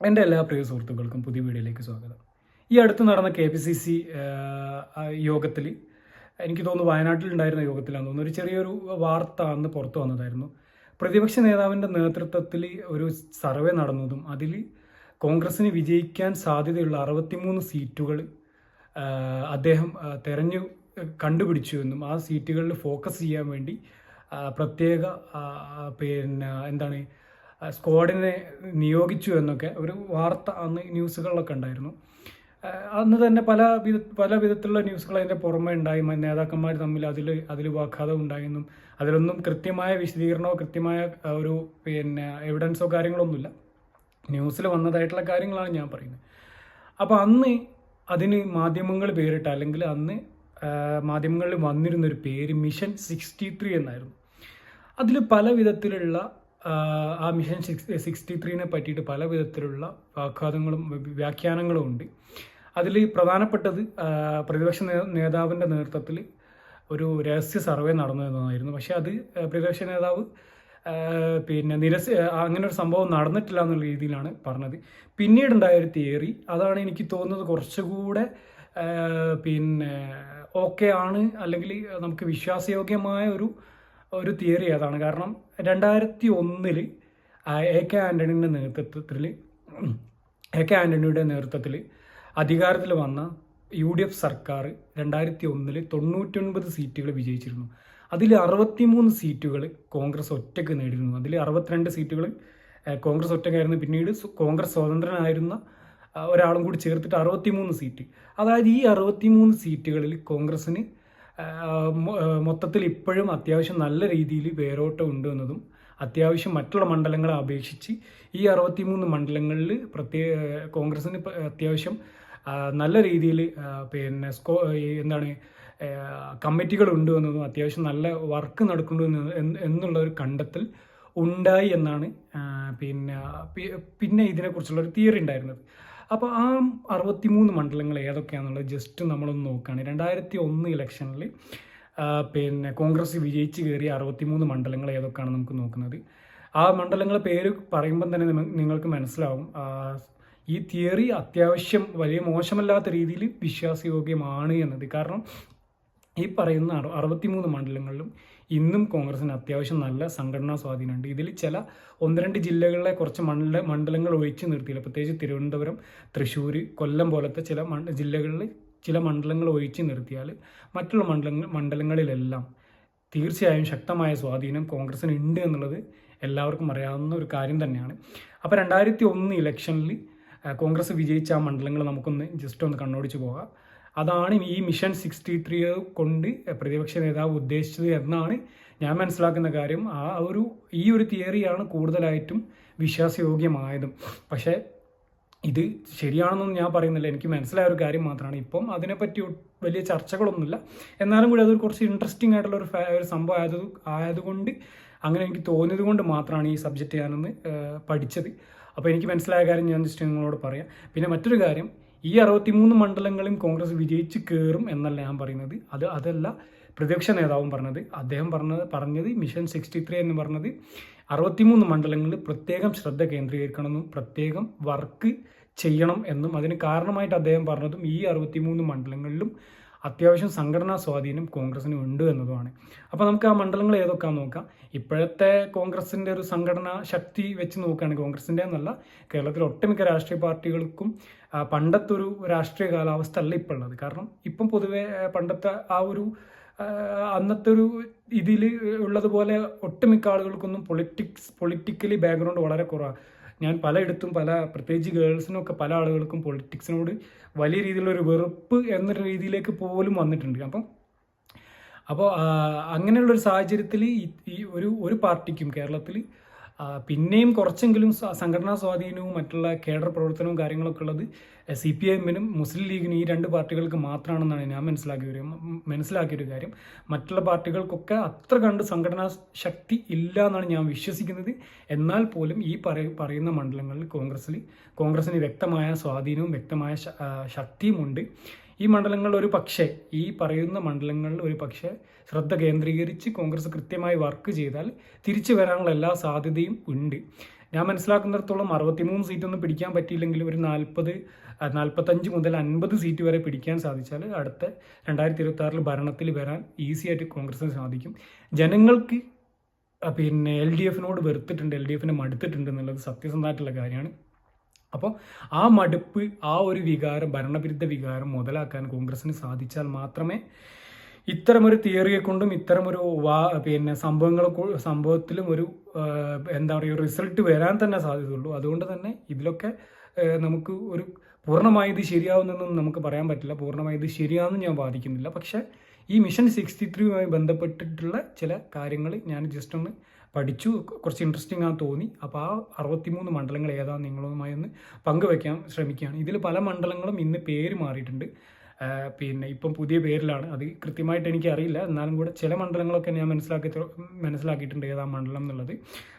എന്റെ എല്ലാ പ്രിയ സുഹൃത്തുക്കൾക്കും പുതിയ വീഡിയോയിലേക്ക് സ്വാഗതം. ഈ അടുത്ത് നടന്ന കെ പി സി സി യോഗത്തിൽ എനിക്ക് തോന്നുന്നു വയനാട്ടിൽ ഉണ്ടായിരുന്ന യോഗത്തിലാണെന്ന് തോന്നുന്നു. ഒരു ചെറിയൊരു വാർത്ത അന്ന് പുറത്തു വന്നതായിരുന്നു. പ്രതിപക്ഷ നേതാവിന്റെ നേതൃത്വത്തിൽ ഒരു സർവേ നടന്നതും അതിൽ കോൺഗ്രസ്സിന് വിജയിക്കാൻ സാധ്യതയുള്ള അറുപത്തിമൂന്ന് സീറ്റുകൾ അദ്ദേഹം തെരഞ്ഞു കണ്ടുപിടിച്ചു എന്നും ആ സീറ്റുകളിൽ ഫോക്കസ് ചെയ്യാൻ വേണ്ടി പ്രത്യേക പിന്നെ എന്താണ് സ്ക്വാഡിനെ നിയോഗിച്ചു എന്നൊക്കെ ഒരു വാർത്ത അന്ന് ന്യൂസുകളിലൊക്കെ ഉണ്ടായിരുന്നു. അന്ന് തന്നെ പല വിധ പല വിധത്തിലുള്ള ന്യൂസുകൾ അതിന്റെ പുറമെ ഉണ്ടായി. നേതാക്കന്മാർ തമ്മിൽ അതിൽ അതിൽ വാഗ്വാദം ഉണ്ടായെന്നും അതിലൊന്നും കൃത്യമായ വിശദീകരണമോ കൃത്യമായ ഒരു പിന്നെ എവിഡൻസോ കാര്യങ്ങളൊന്നുമില്ല. ന്യൂസിൽ വന്നതായിട്ടുള്ള കാര്യങ്ങളാണ് ഞാൻ പറയുന്നത്. അപ്പോൾ അന്ന് അതിന് മാധ്യമങ്ങൾ പേരിട്ട അല്ലെങ്കിൽ അന്ന് മാധ്യമങ്ങളിൽ വന്നിരുന്നൊരു പേര് മിഷൻ സിക്സ്റ്റി ത്രീ എന്നായിരുന്നു. അതിൽ പല വിധത്തിലുള്ള ആ, മിഷൻ സിക്സ് സിക്സ്റ്റി ത്രീനെ പറ്റിയിട്ട് പല വിധത്തിലുള്ള വാഗ്വാദങ്ങളും വ്യാഖ്യാനങ്ങളും ഉണ്ട്. അതിൽ പ്രധാനപ്പെട്ടത് പ്രതിപക്ഷ നേതാവിന്റെ നേതൃത്വത്തിൽ ഒരു രഹസ്യ സർവേ നടന്നു എന്നതായിരുന്നു. പക്ഷേ അത് പ്രതിപക്ഷ നേതാവ് പിന്നെ നിരസ് അങ്ങനെ ഒരു സംഭവം നടന്നിട്ടില്ല എന്നുള്ള രീതിയിലാണ് പറഞ്ഞത്. പിന്നീടുണ്ടായ ഒരു തിയറി അതാണ് എനിക്ക് തോന്നുന്നത് കുറച്ചുകൂടെ പിന്നെ ഓക്കെ ആണ് അല്ലെങ്കിൽ നമുക്ക് വിശ്വാസയോഗ്യമായ ഒരു ഒരു തിയറി അതാണ് കാരണം രണ്ടായിരത്തി ഒന്നിൽ എ കെ ആന്റണിയുടെ നേതൃത്വത്തിൽ എ കെ ആന്റണിയുടെ നേതൃത്വത്തിൽ അധികാരത്തിൽ വന്ന യു ഡി എഫ് സർക്കാർ രണ്ടായിരത്തി ഒന്നിൽ തൊണ്ണൂറ്റൊൻപത് സീറ്റുകൾ വിജയിച്ചിരുന്നു. അതിൽ അറുപത്തിമൂന്ന് സീറ്റുകൾ കോൺഗ്രസ് ഒറ്റയ്ക്ക് നേടിയിരുന്നു. അതിൽ അറുപത്തിരണ്ട് സീറ്റുകൾ കോൺഗ്രസ് ഒറ്റയ്ക്കായിരുന്നു. പിന്നീട് കോൺഗ്രസ് സ്വതന്ത്രനായിരുന്ന ഒരാളും കൂടി ചേർത്തിട്ട് അറുപത്തിമൂന്ന് സീറ്റ്. അതായത് ഈ അറുപത്തിമൂന്ന് സീറ്റുകളിൽ കോൺഗ്രസ്സിന് മൊത്തത്തിൽ ഇപ്പോഴും അത്യാവശ്യം നല്ല രീതിയിൽ വേരോട്ടം ഉണ്ട് എന്നതും അത്യാവശ്യം മറ്റുള്ള മണ്ഡലങ്ങളെ അപേക്ഷിച്ച് ഈ അറുപത്തിമൂന്ന് മണ്ഡലങ്ങളിൽ പ്രത്യേക കോൺഗ്രസിന് അത്യാവശ്യം നല്ല രീതിയിൽ പിന്നെ സ്കോ എന്താണ് കമ്മിറ്റികൾ ഉണ്ട് എന്നതും അത്യാവശ്യം നല്ല വർക്ക് നടക്കുന്നു എന്ന് എന്ന് എന്നുള്ള ഒരു കണ്ടെത്തൽ ഉണ്ടായി എന്നാണ് പിന്നെ പിന്നെ ഇതിനെക്കുറിച്ചുള്ള ഒരു തിയറി ഉണ്ടായിരുന്നത്. അപ്പോൾ ആ അറുപത്തിമൂന്ന് മണ്ഡലങ്ങൾ ഏതൊക്കെയാണെന്നുള്ളത് ജസ്റ്റ് നമ്മളൊന്ന് നോക്കുകയാണ്. രണ്ടായിരത്തി ഒന്ന് ഇലക്ഷനിൽ പിന്നെ കോൺഗ്രസ് വിജയിച്ച് കയറിയ അറുപത്തിമൂന്ന് മണ്ഡലങ്ങൾ ഏതൊക്കെയാണ് നമുക്ക് നോക്കുന്നത്? ആ മണ്ഡലങ്ങളെ പേര് പറയുമ്പം തന്നെ നിങ്ങൾക്ക് മനസ്സിലാവും. ഈ തിയറി അത്യാവശ്യം വലിയ മോശമല്ലാത്ത രീതിയിൽ വിശ്വാസയോഗ്യമാണ് എന്നത്. കാരണം ഈ പറയുന്ന അറു അറുപത്തിമൂന്ന് മണ്ഡലങ്ങളിലും ഇന്നും കോൺഗ്രസിന് അത്യാവശ്യം നല്ല സംഘടനാ സ്വാധീനമുണ്ട്. ഇതിൽ ചില ഒന്ന് രണ്ട് ജില്ലകളിലെ കുറച്ച് മണ്ഡല മണ്ഡലങ്ങൾ ഒഴിച്ചു നിർത്തിയില്ല. പ്രത്യേകിച്ച് തിരുവനന്തപുരം തൃശ്ശൂർ കൊല്ലം പോലത്തെ ചില ജില്ലകളിൽ ചില മണ്ഡലങ്ങൾ ഒഴിച്ചു നിർത്തിയാൽ മറ്റുള്ള മണ്ഡലങ്ങൾ മണ്ഡലങ്ങളിലെല്ലാം തീർച്ചയായും ശക്തമായ സ്വാധീനം കോൺഗ്രസിന് ഉണ്ട് എന്നുള്ളത് എല്ലാവർക്കും അറിയാവുന്ന ഒരു കാര്യം തന്നെയാണ്. അപ്പോൾ രണ്ടായിരത്തി ഒന്ന് ഇലക്ഷനിൽ കോൺഗ്രസ് വിജയിച്ച ആ മണ്ഡലങ്ങൾ നമുക്കൊന്ന് ജസ്റ്റ് ഒന്ന് കണ്ണോടിച്ച് പോകാം. അതാണ് ഈ മിഷൻ സിക്സ്റ്റി ത്രീ കൊണ്ട് പ്രതിപക്ഷ നേതാവ് ഉദ്ദേശിച്ചത് എന്നാണ് ഞാൻ മനസ്സിലാക്കുന്ന കാര്യം. ആ ഒരു ഈ ഒരു തിയറിയാണ് കൂടുതലായിട്ടും വിശ്വാസയോഗ്യമായതും. പക്ഷേ ഇത് ശരിയാണെന്നൊന്നും ഞാൻ പറയുന്നില്ല. എനിക്ക് മനസ്സിലായ ഒരു കാര്യം മാത്രമാണ്. ഇപ്പം അതിനെപ്പറ്റി വലിയ ചർച്ചകളൊന്നുമില്ല. എന്നാലും കൂടി അതൊരു കുറച്ച് ഇൻട്രസ്റ്റിംഗ് ആയിട്ടുള്ള ഒരു ഒരു സംഭവം ആയത് ആയതുകൊണ്ട് അങ്ങനെ എനിക്ക് തോന്നിയത് കൊണ്ട് മാത്രമാണ് ഈ സബ്ജക്റ്റ് ഞാനൊന്ന് പഠിച്ചത്. അപ്പോൾ എനിക്ക് മനസ്സിലായ കാര്യം ഞാൻ ജസ്റ്റ് നിങ്ങളോട് പറയാം. പിന്നെ മറ്റൊരു കാര്യം ഈ അറുപത്തിമൂന്ന് മണ്ഡലങ്ങളും കോൺഗ്രസ് വിജയിച്ച് കയറും എന്നല്ല ഞാൻ പറയുന്നത്. അത് അതല്ല പ്രതിപക്ഷ നേതാവും പറഞ്ഞത്. അദ്ദേഹം പറഞ്ഞത് പറഞ്ഞത് മിഷൻ സിക്സ്റ്റി ത്രീ എന്ന് പറഞ്ഞത് അറുപത്തിമൂന്ന് മണ്ഡലങ്ങളിൽ പ്രത്യേകം ശ്രദ്ധ കേന്ദ്രീകരിക്കണമെന്നും പ്രത്യേകം വർക്ക് ചെയ്യണം എന്നും അതിന് കാരണമായിട്ട് അദ്ദേഹം പറഞ്ഞതും ഈ അറുപത്തിമൂന്ന് മണ്ഡലങ്ങളിലും അത്യാവശ്യം സംഘടനാ സ്വാധീനം കോൺഗ്രസിന് ഉണ്ട് എന്നതുമാണ്. അപ്പോൾ നമുക്ക് ആ മണ്ഡലങ്ങൾ ഏതൊക്കെ നോക്കാം. ഇപ്പോഴത്തെ കോൺഗ്രസിന്റെ ഒരു സംഘടനാ ശക്തി വെച്ച് നോക്കുകയാണ് കോൺഗ്രസിന്റെ എന്നല്ല കേരളത്തിലെ ഒട്ടുമിക്ക രാഷ്ട്രീയ പാർട്ടികൾക്കും പണ്ടത്തെ ഒരു രാഷ്ട്രീയ കാലാവസ്ഥ അല്ല ഇപ്പോൾ ഉള്ളത്. കാരണം ഇപ്പം പൊതുവേ പണ്ടത്തെ ആ ഒരു അന്നത്തെ ഒരു ഇതിൽ ഉള്ളതുപോലെ ഒട്ടുമിക്ക ആളുകൾക്കൊന്നും പൊളിറ്റിക്സ് പൊളിറ്റിക്കലി ബാക്ക്ഗ്രൗണ്ട് വളരെ കുറവാണ് ഞാൻ പലയിടത്തും പല പ്രത്യേകിച്ച് ഗേൾസിനൊക്കെ പല ആളുകൾക്കും പൊളിറ്റിക്സിനോട് വലിയ രീതിയിലുള്ള ഒരു വെറുപ്പ് എന്ന രീതിയിലേക്ക് പോലും വന്നിട്ടുണ്ട്. അപ്പം അപ്പോൾ അങ്ങനെയുള്ളൊരു സാഹചര്യത്തിൽ ഈ ഒരു ഒരു പാർട്ടിക്കും കേരളത്തിൽ പിന്നെയും കുറച്ചെങ്കിലും സംഘടനാ സ്വാധീനവും മറ്റുള്ള കേഡർ പ്രവർത്തനവും കാര്യങ്ങളൊക്കെ ഉള്ളത് സി പി എമ്മിനും മുസ്ലിം ലീഗിനും ഈ രണ്ട് പാർട്ടികൾക്ക് മാത്രമാണെന്നാണ് ഞാൻ മനസ്സിലാക്കിയ ഒരു മനസ്സിലാക്കിയൊരു കാര്യം. മറ്റുള്ള പാർട്ടികൾക്കൊക്കെ അത്ര കണ്ട് സംഘടനാ ശക്തി ഇല്ല എന്നാണ് ഞാൻ വിശ്വസിക്കുന്നത്. എന്നാൽ പോലും ഈ പറയുന്ന മണ്ഡലങ്ങളിൽ കോൺഗ്രസ്സിൽ കോൺഗ്രസിന് വ്യക്തമായ സ്വാധീനവും വ്യക്തമായ ശക്തിയുമുണ്ട് ഈ മണ്ഡലങ്ങൾ ഒരു പക്ഷേ ഈ പറയുന്ന മണ്ഡലങ്ങളിൽ ഒരു പക്ഷേ ശ്രദ്ധ കേന്ദ്രീകരിച്ച് കോൺഗ്രസ് കൃത്യമായി വർക്ക് ചെയ്താൽ തിരിച്ചു വരാനുള്ള എല്ലാ സാധ്യതയും ഉണ്ട്. ഞാൻ മനസ്സിലാക്കുന്നിടത്തോളം അറുപത്തിമൂന്ന് സീറ്റൊന്നും പിടിക്കാൻ പറ്റിയില്ലെങ്കിൽ ഒരു നാൽപ്പത് നാൽപ്പത്തഞ്ച് മുതൽ അൻപത് സീറ്റ് വരെ പിടിക്കാൻ സാധിച്ചാൽ അടുത്ത രണ്ടായിരത്തി ഇരുപത്തി ആറിൽ ഭരണത്തിൽ വരാൻ ഈസി ആയിട്ട് കോൺഗ്രസിന് സാധിക്കും. ജനങ്ങൾക്ക് പിന്നെ എൽ ഡി എഫിനോട് വെറുത്തിട്ടുണ്ട് എൽ ഡി എഫിനെ മടുത്തിട്ടുണ്ട് എന്നുള്ളത് സത്യസന്ധമായിട്ടുള്ള കാര്യമാണ്. അപ്പോൾ ആ മടുപ്പ് ആ ഒരു വികാരം ഭരണവിരുദ്ധ വികാരം മുതലാക്കാൻ കോൺഗ്രസിന് സാധിച്ചാൽ മാത്രമേ ഇത്തരമൊരു തിയറിയെ കൊണ്ടും ഇത്തരമൊരു വാ പിന്നെ സംഭവങ്ങളെ സംഭവത്തിലും ഒരു എന്താ പറയുക റിസൾട്ട് വരാൻ തന്നെ സാധ്യതയുള്ളൂ. അതുകൊണ്ട് തന്നെ ഇതിലൊക്കെ നമുക്ക് ഒരു പൂർണമായി ഇത് ശരിയാവുന്നൊന്നും നമുക്ക് പറയാൻ പറ്റില്ല. പൂർണമായി ഇത് ശരിയാണെന്ന് ഞാൻ വാദിക്കുന്നില്ല. പക്ഷേ ഈ മിഷൻ സിക്സ്റ്റി ത്രീയുമായി ബന്ധപ്പെട്ടിട്ടുള്ള ചില കാര്യങ്ങൾ ഞാൻ ജസ്റ്റ് ഒന്ന് പഠിച്ചു. കുറച്ച് ഇൻട്രസ്റ്റിംഗ് ആണെന്ന് തോന്നി. അപ്പോൾ ആ അറുപത്തിമൂന്ന് മണ്ഡലങ്ങൾ ഏതാണെന്ന് നിങ്ങളുമായി ഒന്ന് പങ്കുവെക്കാൻ ശ്രമിക്കുകയാണ്. ഇതിൽ പല മണ്ഡലങ്ങളും ഇന്ന് പേര് മാറിയിട്ടുണ്ട്. പിന്നെ ഇപ്പം പുതിയ പേരിലാണ്. അത് കൃത്യമായിട്ട് എനിക്ക് അറിയില്ല എന്നാലും കൂടെ ചില മണ്ഡലങ്ങളൊക്കെ ഞാൻ മനസ്സിലാക്കി മനസ്സിലാക്കിയിട്ടുണ്ട് ഏതാ മണ്ഡലം എന്നുള്ളത്.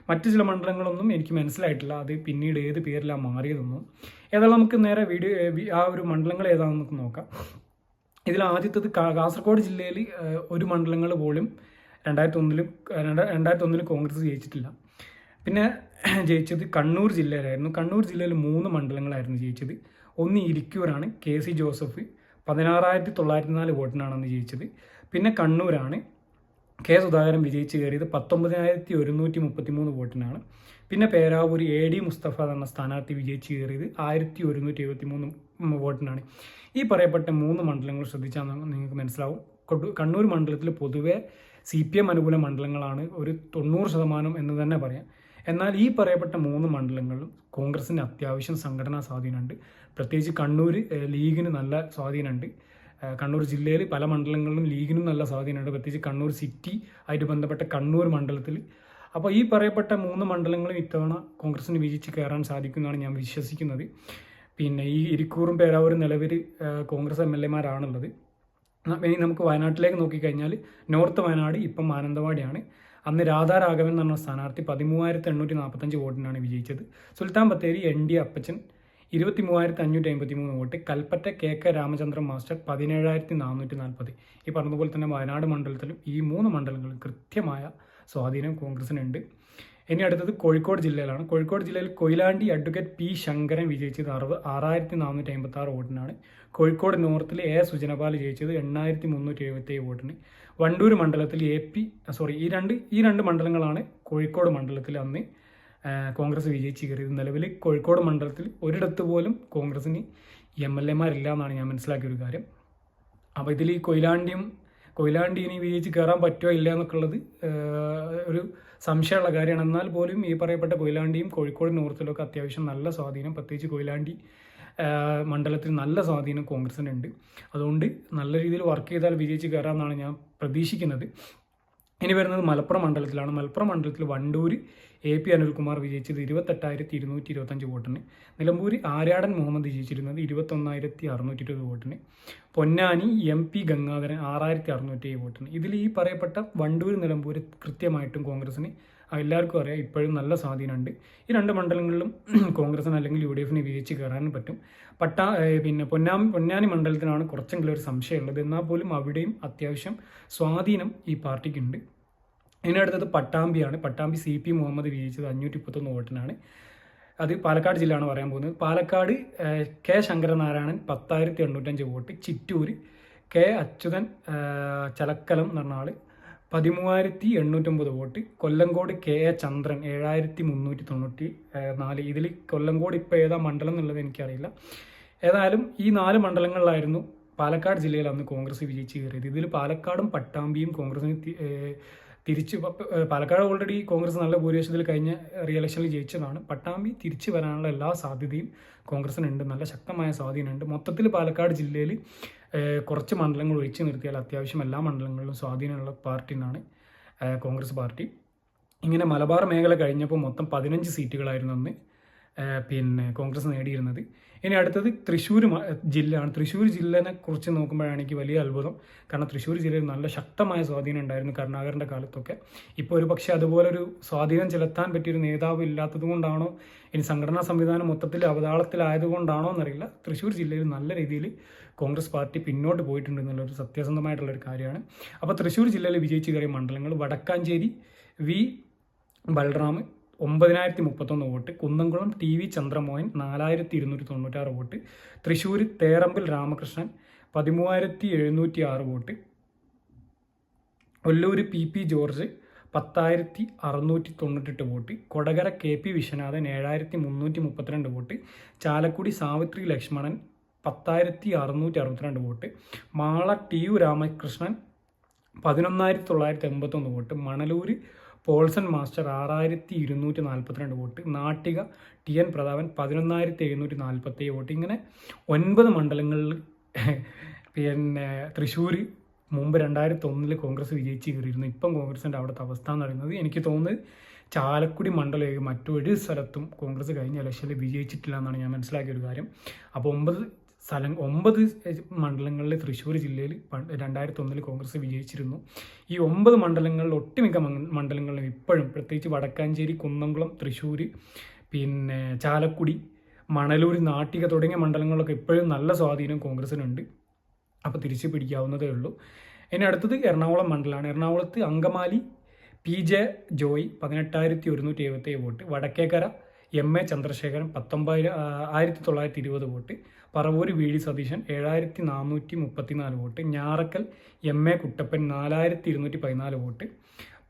മറ്റു ചില മണ്ഡലങ്ങളൊന്നും എനിക്ക് മനസ്സിലായിട്ടില്ല. അത് പിന്നീട് ഏത് പേരിലാണ് മാറിയതെന്നും. ഏതായാലും നമുക്ക് നേരെ വീഡിയോ ആ ഒരു മണ്ഡലങ്ങൾ ഏതാണെന്ന് നോക്കാം. ഇതിൽ ആദ്യത്തത് കാസർഗോഡ് ജില്ലയിൽ ഒരു മണ്ഡലങ്ങൾ പോലും രണ്ടായിരത്തി ഒന്നിലും രണ്ടായിരത്തി ഒന്നിൽ കോൺഗ്രസ് ജയിച്ചിട്ടില്ല. പിന്നെ ജയിച്ചത് കണ്ണൂർ ജില്ലയിലായിരുന്നു. കണ്ണൂർ ജില്ലയിൽ മൂന്ന് മണ്ഡലങ്ങളായിരുന്നു ജയിച്ചത്. ഒന്ന് ഇരിക്കൂരാണ് കെ സി ജോസഫ്. പതിനാറായിരത്തി തൊള്ളായിരത്തി നാല് വോട്ടിനാണ് അന്ന് ജയിച്ചത്. പിന്നെ കണ്ണൂരാണ് കെ സുധാകരൻ വിജയിച്ച് കയറിയത് പത്തൊമ്പതിനായിരത്തി ഒരുന്നൂറ്റി മുപ്പത്തി മൂന്ന് വോട്ടിനാണ്. പിന്നെ പേരാവൂർ എ ഡി മുസ്തഫ എന്ന സ്ഥാനാർത്ഥി വിജയിച്ച് കയറിയത് ആയിരത്തി ഒരുന്നൂറ്റി എഴുപത്തി മൂന്ന് വോട്ടിനാണ്. ഈ പറയപ്പെട്ട മൂന്ന് മണ്ഡലങ്ങൾ ശ്രദ്ധിച്ചാൽ നിങ്ങൾക്ക് മനസ്സിലാവും. കണ്ണൂർ മണ്ഡലത്തിൽ പൊതുവെ സി പി എം അനുകൂല മണ്ഡലങ്ങളാണ് ഒരു തൊണ്ണൂറ് ശതമാനം എന്ന് തന്നെ പറയാം. എന്നാൽ ഈ പറയപ്പെട്ട മൂന്ന് മണ്ഡലങ്ങളിലും കോൺഗ്രസിന് അത്യാവശ്യം സംഘടനാ സ്വാധീനമുണ്ട്. പ്രത്യേകിച്ച് കണ്ണൂർ ലീഗിന് നല്ല സ്വാധീനമുണ്ട്. കണ്ണൂർ ജില്ലയിൽ പല മണ്ഡലങ്ങളിലും ലീഗിനും നല്ല സ്വാധീനമുണ്ട്. പ്രത്യേകിച്ച് കണ്ണൂർ സിറ്റി ആയിട്ട് ബന്ധപ്പെട്ട കണ്ണൂർ മണ്ഡലത്തിൽ. അപ്പോൾ ഈ പറയപ്പെട്ട മൂന്ന് മണ്ഡലങ്ങളും ഇത്തവണ കോൺഗ്രസിന് വിജയിച്ച് കയറാൻ സാധിക്കുമെന്നാണ് ഞാൻ വിശ്വസിക്കുന്നത്. പിന്നെ ഈ ഇരിക്കൂറും പേരാവൂരും നിലവിൽ കോൺഗ്രസ് എം എൽ എമാരാണുള്ളത് ഇനി നമുക്ക് വയനാട്ടിലേക്ക് നോക്കിക്കഴിഞ്ഞാൽ നോർത്ത് വയനാട് ഇപ്പം മാനന്തവാടിയാണ്. അന്ന് രാധാരാഘവൻ എന്ന് പറഞ്ഞ സ്ഥാനാർത്ഥി പതിമൂവായിരത്തി എണ്ണൂറ്റി നാൽപ്പത്തഞ്ച് വോട്ടിനാണ് വിജയിച്ചത്. സുൽത്താൻ ബത്തേരി എൻ ഡി അപ്പച്ചൻ ഇരുപത്തി മൂവായിരത്തി അഞ്ഞൂറ്റി അമ്പത്തി മൂന്ന് vote Kalpetta K K Ramachandran master പതിനേഴായിരത്തി നാനൂറ്റി നാൽപ്പത് ഈ പറഞ്ഞതുപോലെ തന്നെ വയനാട് മണ്ഡലത്തിലും ഈ മൂന്ന് മണ്ഡലങ്ങളിൽ കൃത്യമായ സ്വാധീനം കോൺഗ്രസിനുണ്ട്. ഇനി അടുത്തത് കോഴിക്കോട് ജില്ലയിലാണ്. കോഴിക്കോട് ജില്ലയിൽ കൊയിലാണ്ടി അഡ്വക്കേറ്റ് പി ശങ്കരൻ വിജയിച്ചത് അറുപത് ആറായിരത്തി നാനൂറ്റി അമ്പത്തി ആറ് വോട്ടിനാണ്. കോഴിക്കോട് നോർത്തിൽ എ സുജനപാൽ ജയിച്ചത് എണ്ണായിരത്തി മുന്നൂറ്റി എഴുപത്തി ഏഴ് വോട്ടിന്. വണ്ടൂർ മണ്ഡലത്തിൽ എ പി സോറി ഈ രണ്ട് ഈ രണ്ട് മണ്ഡലങ്ങളാണ് കോഴിക്കോട് മണ്ഡലത്തിൽ അന്ന് കോൺഗ്രസ് വിജയിച്ച് കയറിയത് നിലവിൽ കോഴിക്കോട് മണ്ഡലത്തിൽ ഒരിടത്ത് പോലും കോൺഗ്രസിന് എം എൽ എമാരില്ല എന്നാണ് ഞാൻ മനസ്സിലാക്കിയ ഒരു കാര്യം. അപ്പോൾ ഇതിൽ ഈ കൊയിലാണ്ടിയും കൊയിലാണ്ടി ഇനി വിജയിച്ച് കയറാൻ പറ്റുമോ ഇല്ല എന്നൊക്കെയുള്ളത് ഒരു സംശയമുള്ള കാര്യമാണ്. എന്നാൽ പോലും ഈ പറയപ്പെട്ട കൊയിലാണ്ടിയും കോഴിക്കോട് നോർത്തിലൊക്കെ അത്യാവശ്യം നല്ല സ്വാധീനം പ്രത്യേകിച്ച് കൊയിലാണ്ടി മണ്ഡലത്തിൽ നല്ല സ്വാധീനം കോൺഗ്രസിനുണ്ട്. അതുകൊണ്ട് നല്ല രീതിയിൽ വർക്ക് ചെയ്താൽ വിജയിച്ച് കയറാമെന്നാണ് ഞാൻ പ്രതീക്ഷിക്കുന്നത്. ഇനി വരുന്നത് മലപ്പുറം മണ്ഡലത്തിലാണ്. മലപ്പുറം മണ്ഡലത്തിൽ വണ്ടൂർ എ പി അനിൽകുമാർ വിജയിച്ചത് ഇരുപത്തെട്ടായിരത്തി ഇരുന്നൂറ്റി ഇരുപത്തഞ്ച് വോട്ടിന്. നിലമ്പൂർ ആര്യാടൻ മുഹമ്മദ് വിജയിച്ചിരുന്നത് ഇരുപത്തൊന്നായിരത്തി അറുന്നൂറ്റി ഇരുപത് വോട്ടിന്. പൊന്നാനി എം പി ഗംഗാധരൻ ആറായിരത്തി അറുന്നൂറ്റി വോട്ടിന്. ഇതിൽ ഈ പറയപ്പെട്ട വണ്ടൂർ നിലമ്പൂർ കൃത്യമായിട്ടും കോൺഗ്രസിന് എല്ലാവർക്കും അറിയാം. ഇപ്പോഴും നല്ല സ്വാധീനമുണ്ട്. ഈ രണ്ട് മണ്ഡലങ്ങളിലും കോൺഗ്രസിന് അല്ലെങ്കിൽ യു ഡി എഫിന് വിജയിച്ച് കയറാനും പറ്റും. പട്ടാ പിന്നെ പൊന്നാമി പൊന്നാനി മണ്ഡലത്തിനാണ് കുറച്ചെങ്കിലും ഒരു സംശയമുള്ളത്. എന്നാൽ പോലും അവിടെയും അത്യാവശ്യം സ്വാധീനം ഈ പാർട്ടിക്കുണ്ട്. ഇനി അടുത്തത് പട്ടാമ്പിയാണ്. പട്ടാമ്പി സി പി മുഹമ്മദ് വിജയിച്ചത് അഞ്ഞൂറ്റി മുപ്പത്തൊന്ന് വോട്ടിനാണ്. അത് പാലക്കാട് ജില്ലയാണ് പറയാൻ പോകുന്നത്. പാലക്കാട് കെ ശങ്കരനാരായണൻ പത്തായിരത്തി എണ്ണൂറ്റഞ്ച് വോട്ട്. ചിറ്റൂർ കെ അച്യുതൻ ചലക്കലം എന്ന് പറഞ്ഞ ആൾ പതിമൂവായിരത്തി എണ്ണൂറ്റൊമ്പത് vote Kollengode K A Chandran ഏഴായിരത്തി മുന്നൂറ്റി തൊണ്ണൂറ്റി നാല് ഇതിൽ കൊല്ലങ്കോട് ഇപ്പോൾ ഏതാ മണ്ഡലം എന്നുള്ളത് എനിക്കറിയില്ല. ഏതായാലും ഈ നാല് മണ്ഡലങ്ങളിലായിരുന്നു പാലക്കാട് ജില്ലയിൽ അന്ന് കോൺഗ്രസ് വിജയിച്ച് കയറിയത്. ഇതിൽ പാലക്കാടും പട്ടാമ്പിയും കോൺഗ്രസിന് തിരിച്ച് പാലക്കാട് ഓൾറെഡി കോൺഗ്രസ് നല്ല ഭൂരിപക്ഷത്തിൽ കഴിഞ്ഞ റീ ഇലക്ഷനിൽ ജയിച്ചതാണ്. പട്ടാമ്പി തിരിച്ചു വരാനുള്ള എല്ലാ സാധ്യതയും കോൺഗ്രസിനുണ്ട്. നല്ല ശക്തമായ സ്വാധീനമുണ്ട്. മൊത്തത്തിൽ പാലക്കാട് ജില്ലയിൽ കുറച്ച് മണ്ഡലങ്ങൾ ഒഴിച്ചു നിർത്തിയാൽ അത്യാവശ്യം എല്ലാ മണ്ഡലങ്ങളിലും സ്വാധീനമുള്ള പാർട്ടി എന്നാണ് കോൺഗ്രസ് പാർട്ടി. ഇങ്ങനെ മലബാർ മേഖല കഴിഞ്ഞപ്പോൾ മൊത്തം പതിനഞ്ച് സീറ്റുകളായിരുന്നു അന്ന് പിന്നെ കോൺഗ്രസ് നേടിയിരുന്നത്. ഇനി അടുത്തത് തൃശ്ശൂർ ജില്ലയാണ്. തൃശ്ശൂർ ജില്ലനെ കുറിച്ച് നോക്കുമ്പോഴാണ് വലിയ അത്ഭുതം. കാരണം തൃശ്ശൂർ ജില്ലയിൽ നല്ല ശക്തമായ സ്വാധീനം ഉണ്ടായിരുന്നു കരുണാകരന്റെ കാലത്തൊക്കെ. ഇപ്പോൾ ഒരു പക്ഷേ അതുപോലൊരു സ്വാധീനം ചെലുത്താൻ പറ്റിയൊരു നേതാവ് ഇല്ലാത്തത് കൊണ്ടാണോ ഇനി സംഘടനാ സംവിധാനം മൊത്തത്തിൽ അവതാളത്തിലായതുകൊണ്ടാണോ എന്നറിയില്ല. തൃശ്ശൂർ ജില്ലയിൽ നല്ല രീതിയിൽ കോൺഗ്രസ് പാർട്ടി പിന്നോട്ട് പോയിട്ടുണ്ട് എന്നുള്ളൊരു സത്യസന്ധമായിട്ടുള്ളൊരു കാര്യമാണ്. അപ്പോൾ തൃശ്ശൂർ ജില്ലയിൽ വിജയിച്ച് കയറിയ മണ്ഡലങ്ങൾ വടക്കാഞ്ചേരി വി. ബൽറാം ഒമ്പതിനായിരത്തി മുപ്പത്തൊന്ന് vote Kunnamkulam T. V. Chandramohan നാലായിരത്തി ഇരുന്നൂറ്റി തൊണ്ണൂറ്റാറ് വോട്ട് തൃശ്ശൂർ തേറമ്പിൽ രാമകൃഷ്ണൻ പതിമൂവായിരത്തി എഴുന്നൂറ്റി ആറ് vote Ollur P. P. George പത്തായിരത്തി അറുന്നൂറ്റി തൊണ്ണൂറ്റെട്ട് vote Kodakara K. P. Viswanathan ഏഴായിരത്തി മുന്നൂറ്റി മുപ്പത്തിരണ്ട് വോട്ട് ചാലക്കുടി സാവിത്രി ലക്ഷ്മണൻ പത്തായിരത്തി അറുന്നൂറ്റി അറുപത്തിരണ്ട് vote Mala T U Ramakrishnan പതിനൊന്നായിരത്തി തൊള്ളായിരത്തി എൺപത്തൊന്ന് വോട്ട് മണലൂർ പോൾസൺ മാസ്റ്റർ ആറായിരത്തി ഇരുന്നൂറ്റി നാൽപ്പത്തിരണ്ട് vote Nattika T N Prathapan പതിനൊന്നായിരത്തി എഴുന്നൂറ്റി നാൽപ്പത്തേഴ് വോട്ട്. ഇങ്ങനെ ഒൻപത് മണ്ഡലങ്ങളിൽ പിന്നെ തൃശ്ശൂർ മുമ്പ് രണ്ടായിരത്തി ഒന്നിൽ കോൺഗ്രസ് വിജയിച്ച് കയറിയിരുന്നു ഇപ്പം കോൺഗ്രസിന്റെ അവിടുത്തെ അവസ്ഥ എന്ന് പറയുന്നത് എനിക്ക് തോന്നുന്നത് ചാലക്കുടി മണ്ഡലം മറ്റൊരു സ്ഥലത്തും കോൺഗ്രസ് കഴിഞ്ഞ ഇലക്ഷനിൽ വിജയിച്ചിട്ടില്ല എന്നാണ് ഞാൻ മനസ്സിലാക്കിയ ഒരു കാര്യം. അപ്പോൾ ഒമ്പത് സ്ഥലം ഒമ്പത് മണ്ഡലങ്ങളിൽ തൃശ്ശൂർ ജില്ലയിൽ രണ്ടായിരത്തി ഒന്നിൽ കോൺഗ്രസ് വിജയിച്ചിരുന്നു. ഈ ഒമ്പത് മണ്ഡലങ്ങളിൽ ഒട്ടുമിക്ക മണ്ഡ- മണ്ഡലങ്ങളിലും ഇപ്പോഴും പ്രത്യേകിച്ച് വടക്കാഞ്ചേരി കുന്നംകുളം തൃശ്ശൂർ പിന്നെ ചാലക്കുടി മണലൂർ നാട്ടിക തുടങ്ങിയ മണ്ഡലങ്ങളിലൊക്കെ ഇപ്പോഴും നല്ല സ്വാധീനം കോൺഗ്രസിനുണ്ട്. അപ്പോൾ തിരിച്ചു പിടിക്കാവുന്നതേ ഉള്ളൂ. ഇനി അടുത്തത് എറണാകുളം മണ്ഡലമാണ്. എറണാകുളത്ത് അങ്കമാലി പി ജെ ജോയ് പതിനെട്ടായിരത്തി ഒരുന്നൂറ്റി എഴുപത്തേഴ് vote. Vadakkekara M A Chandrasekharan പത്തൊമ്പതിന് ആയിരത്തി തൊള്ളായിരത്തി ഇരുപത് vote. Paravur V D Satheesan ഏഴായിരത്തി നാനൂറ്റി മുപ്പത്തിനാല് vote Njarakkal M A Kuttappan നാലായിരത്തി ഇരുന്നൂറ്റി പതിനാല് വോട്ട്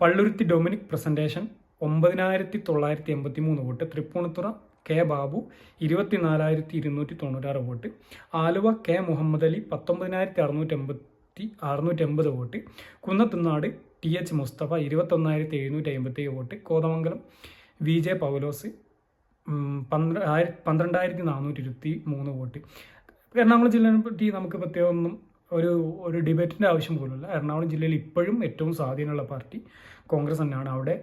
പള്ളുരുത്തി ഡൊമിനിക് പ്രസന്റേഷൻ ഒമ്പതിനായിരത്തി തൊള്ളായിരത്തി എൺപത്തി മൂന്ന് വോട്ട് തൃപ്പൂണിത്തുറ കെ ബാബു ഇരുപത്തിനാലായിരത്തി ഇരുന്നൂറ്റി തൊണ്ണൂറ്റാറ് വോട്ട് ആലുവ കെ മുഹമ്മദ് അലി പത്തൊമ്പതിനായിരത്തി അറുന്നൂറ്റി എൺപത്തി അറുന്നൂറ്റി എൺപത് vote Kunnathunad T H Musthafa ഇരുപത്തൊന്നായിരത്തി എഴുന്നൂറ്റി അമ്പത്തി vote Kothamangalam V J Paulose പന്ത്ര പന്ത്രണ്ടായിരത്തി നാനൂറ്റി ഇരുപത്തി മൂന്ന് വോട്ട്. എറണാകുളം ജില്ലയെ പറ്റി നമുക്ക് പ്രത്യേകം ഒന്നും ഒരു ഒരു ഡിബേറ്റിന്റെ ആവശ്യം പോലുമില്ല. എറണാകുളം ജില്ലയിൽ ഇപ്പോഴും ഏറ്റവും സ്വാധീനമുള്ള പാർട്ടി കോൺഗ്രസ് തന്നെയാണ്. അവിടെ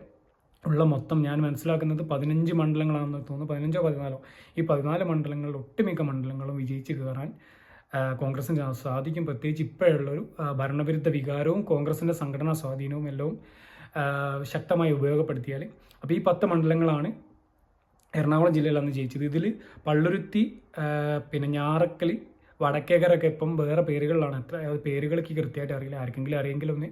ഉള്ള മൊത്തം ഞാൻ മനസ്സിലാക്കുന്നത് പതിനഞ്ച് മണ്ഡലങ്ങളാണെന്ന് തോന്നുന്നു. പതിനഞ്ചോ പതിനാലോ? ഈ പതിനാല് മണ്ഡലങ്ങളിൽ ഒട്ടുമിക്ക മണ്ഡലങ്ങളും വിജയിച്ച് കയറാൻ കോൺഗ്രസിന് സാധിക്കും. പ്രത്യേകിച്ച് ഇപ്പോഴുള്ളൊരു ഭരണവിരുദ്ധ വികാരവും കോൺഗ്രസിന്റെ സംഘടനാ സ്വാധീനവും എല്ലാം ശക്തമായി ഉപയോഗപ്പെടുത്തിയാൽ അപ്പോൾ ഈ പത്ത് മണ്ഡലങ്ങളാണ് എറണാകുളം ജില്ലയിലാണ് ജയിച്ചത്. ഇതിൽ പള്ളുരുത്തി പിന്നെ ഞാറക്കൽ വടക്കേക്കരൊക്കെ ഇപ്പം വേറെ പേരുകളിലാണ്. എത്ര പേരുകളൊക്കെ കൃത്യമായിട്ട് അറിയില്ല. ആർക്കെങ്കിലും അറിയെങ്കിലും ഒന്ന്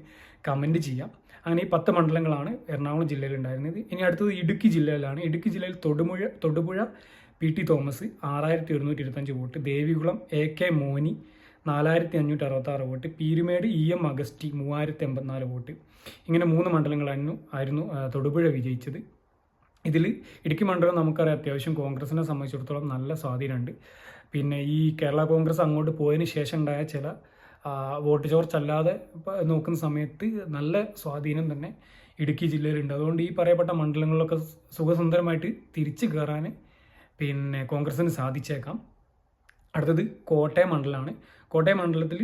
കമന്റ് ചെയ്യാം. അങ്ങനെ ഈ പത്ത് മണ്ഡലങ്ങളാണ് എറണാകുളം ജില്ലയിൽ ഉണ്ടായിരുന്നത്. ഇനി അടുത്തത് ഇടുക്കി ജില്ലയിലാണ്. ഇടുക്കി ജില്ലയിൽ Thodupuzha Thodupuzha P T Thomas ആറായിരത്തി ഒരുന്നൂറ്റി ഇരുപത്തഞ്ച് vote. Devikulam A K Moni നാലായിരത്തി അഞ്ഞൂറ്റി അറുപത്താറ് vote. Peermade E M Augusty മൂവായിരത്തി എൺപത്തിനാല് വോട്ട്. ഇങ്ങനെ മൂന്ന് മണ്ഡലങ്ങളായിരുന്നു ആയിരുന്നു തൊടുപുഴ വിജയിച്ചത്. ഇതിൽ ഇടുക്കി മണ്ഡലം നമുക്കറിയാം അത്യാവശ്യം കോൺഗ്രസിനെ സംബന്ധിച്ചിടത്തോളം നല്ല സ്വാധീനമുണ്ട്. പിന്നെ ഈ കേരള കോൺഗ്രസ് അങ്ങോട്ട് പോയതിന് ശേഷം ഉണ്ടായ ചില വോട്ട് ചോർച്ച അല്ലാതെ നോക്കുന്ന സമയത്ത് നല്ല സ്വാധീനം തന്നെ ഇടുക്കി ജില്ലയിലുണ്ട്. അതുകൊണ്ട് ഈ പറയപ്പെട്ട മണ്ഡലങ്ങളിലൊക്കെ സുഖസുന്ദരമായിട്ട് തിരിച്ചു കയറാൻ പിന്നെ കോൺഗ്രസിന് സാധിച്ചേക്കാം. അടുത്തത് കോട്ടയം മണ്ഡലമാണ്. കോട്ടയം മണ്ഡലത്തിൽ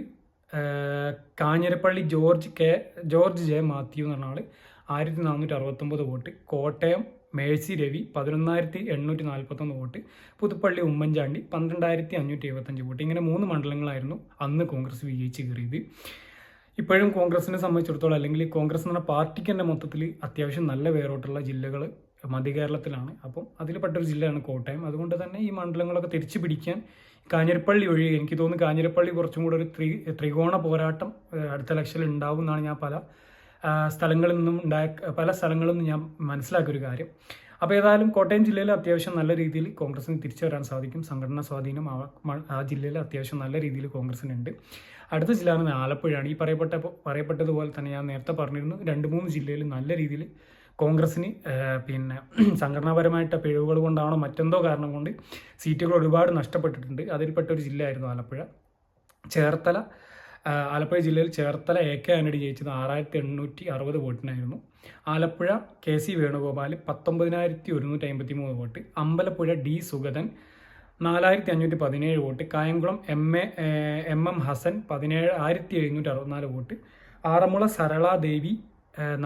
Kanjirappally George K George J Mathew എന്ന് പറഞ്ഞ ആൾ ആയിരത്തി നാനൂറ്റി അറുപത്തൊമ്പത് വോട്ട് കോട്ടയം മേഴ്സി രവി പതിനൊന്നായിരത്തി എണ്ണൂറ്റി നാൽപ്പത്തൊന്ന് വോട്ട് പുതുപ്പള്ളി ഉമ്മൻചാണ്ടി പന്ത്രണ്ടായിരത്തി അഞ്ഞൂറ്റി എഴുപത്തഞ്ച് വോട്ട്. ഇങ്ങനെ മൂന്ന് മണ്ഡലങ്ങളായിരുന്നു അന്ന് കോൺഗ്രസ് വിജയിച്ച് കയറിയത്. ഇപ്പോഴും കോൺഗ്രസിനെ സംബന്ധിച്ചിടത്തോളം അല്ലെങ്കിൽ കോൺഗ്രസ് എന്ന പാർട്ടിക്ക് തന്നെ മൊത്തത്തിൽ അത്യാവശ്യം നല്ല വേരോട്ടുള്ള ജില്ലകൾ മധ്യകേരളത്തിലാണ് അപ്പം അതിൽപ്പെട്ടൊരു ജില്ലയാണ് കോട്ടയം. അതുകൊണ്ട് തന്നെ ഈ മണ്ഡലങ്ങളൊക്കെ തിരിച്ചു പിടിക്കാൻ കാഞ്ഞിരപ്പള്ളി ഒഴികെ എനിക്ക് തോന്നുന്നു കാഞ്ഞിരപ്പള്ളി കുറച്ചും കൂടെ ഒരു ത്രി ത്രികോണ പോരാട്ടം അടുത്ത ഇലക്ഷനിൽ ഉണ്ടാവും എന്നാണ് ഞാൻ പല സ്ഥലങ്ങളിൽ നിന്നും ഉണ്ടായ പല സ്ഥലങ്ങളിൽ നിന്നും ഞാൻ മനസ്സിലാക്കിയ ഒരു കാര്യം. അപ്പോൾ ഏതായാലും കോട്ടയം ജില്ലയിൽ അത്യാവശ്യം നല്ല രീതിയിൽ കോൺഗ്രസിന് തിരിച്ചു വരാൻ സാധിക്കും. സംഘടനാ സ്വാധീനം ആ ജില്ലയിൽ അത്യാവശ്യം നല്ല രീതിയിൽ കോൺഗ്രസിനുണ്ട്. അടുത്ത ജില്ല എന്ന് ആലപ്പുഴയാണ്. ഈ പറയപ്പെട്ട പറയപ്പെട്ടതുപോലെ തന്നെ ഞാൻ നേരത്തെ പറഞ്ഞിരുന്നു രണ്ട് മൂന്ന് ജില്ലയിൽ നല്ല രീതിയിൽ കോൺഗ്രസിന് ആ, പിന്നെ സംഘടനാപരമായിട്ട് പിഴവുകൾ കൊണ്ടാണോ മറ്റെന്തോ കാരണം കൊണ്ട് സീറ്റുകൾ ഒരുപാട് നഷ്ടപ്പെട്ടിട്ടുണ്ട്. അതിൽപ്പെട്ട ഒരു ജില്ലയായിരുന്നു ആലപ്പുഴ. ചേർത്തല ആലപ്പുഴ ജില്ലയിൽ ചേർത്തല എ കെ ആന്റണി ജയിച്ചത് ആറായിരത്തി എണ്ണൂറ്റി അറുപത് വോട്ടിനായിരുന്നു. ആലപ്പുഴ കെ സി വേണുഗോപാൽ പത്തൊമ്പതിനായിരത്തി ഒരുന്നൂറ്റി അമ്പത്തി മൂന്ന് വോട്ട്. അമ്പലപ്പുഴ ഡി സുഗതൻ നാലായിരത്തി അഞ്ഞൂറ്റി പതിനേഴ് vote. Kayamkulam M A M M Hassan പതിനേഴ് ആയിരത്തി എഴുന്നൂറ്റി അറുപത്തിനാല് വോട്ട്. ആറന്മുള സരളാദേവി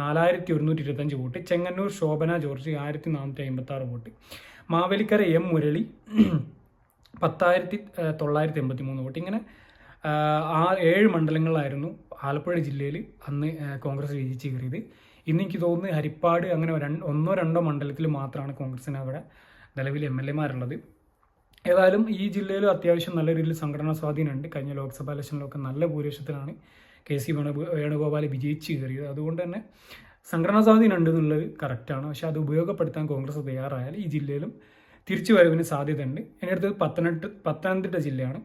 നാലായിരത്തി ഒരുന്നൂറ്റി ഇരുപത്തഞ്ച് വോട്ട്. ചെങ്ങന്നൂർ ശോഭന ജോർജ് ആയിരത്തി നാനൂറ്റി അമ്പത്തി ആറ് വോട്ട്. മാവേലിക്കര എം മുരളി പത്തായിരത്തി തൊള്ളായിരത്തി എൺപത്തി മൂന്ന് വോട്ട്. ഇങ്ങനെ ആ ഏഴ് മണ്ഡലങ്ങളിലായിരുന്നു ആലപ്പുഴ ജില്ലയിൽ അന്ന് കോൺഗ്രസ് വിജയിച്ച് കയറിയത്. ഇന്ന് എനിക്ക് തോന്നുന്നു ഹരിപ്പാട് അങ്ങനെ ഒന്നോ രണ്ടോ മണ്ഡലത്തിൽ മാത്രമാണ് കോൺഗ്രസിന് അവിടെ നിലവിൽ എം എൽ എമാരുള്ളത്. ഏതായാലും ഈ ജില്ലയിൽ അത്യാവശ്യം നല്ല രീതിയിൽ സംഘടനാ സ്വാധീനമുണ്ട്. കഴിഞ്ഞ ലോക്സഭാ ഇലക്ഷനിലൊക്കെ നല്ല ഭൂരിപക്ഷത്തിലാണ് കെ സി വേണു വേണുഗോപാൽ വിജയിച്ച് കയറിയത്. അതുകൊണ്ട് തന്നെ സംഘടനാ സ്വാധീനം ഉണ്ട് എന്നുള്ളത് കറക്റ്റാണ് പക്ഷെ അത് ഉപയോഗപ്പെടുത്താൻ കോൺഗ്രസ് തയ്യാറായാൽ ഈ ജില്ലയിലും തിരിച്ചു വരവിന് സാധ്യതയുണ്ട്. എന്റെ അടുത്ത് പത്തനംതിട്ട പത്തനംതിട്ട ജില്ലയാണ്.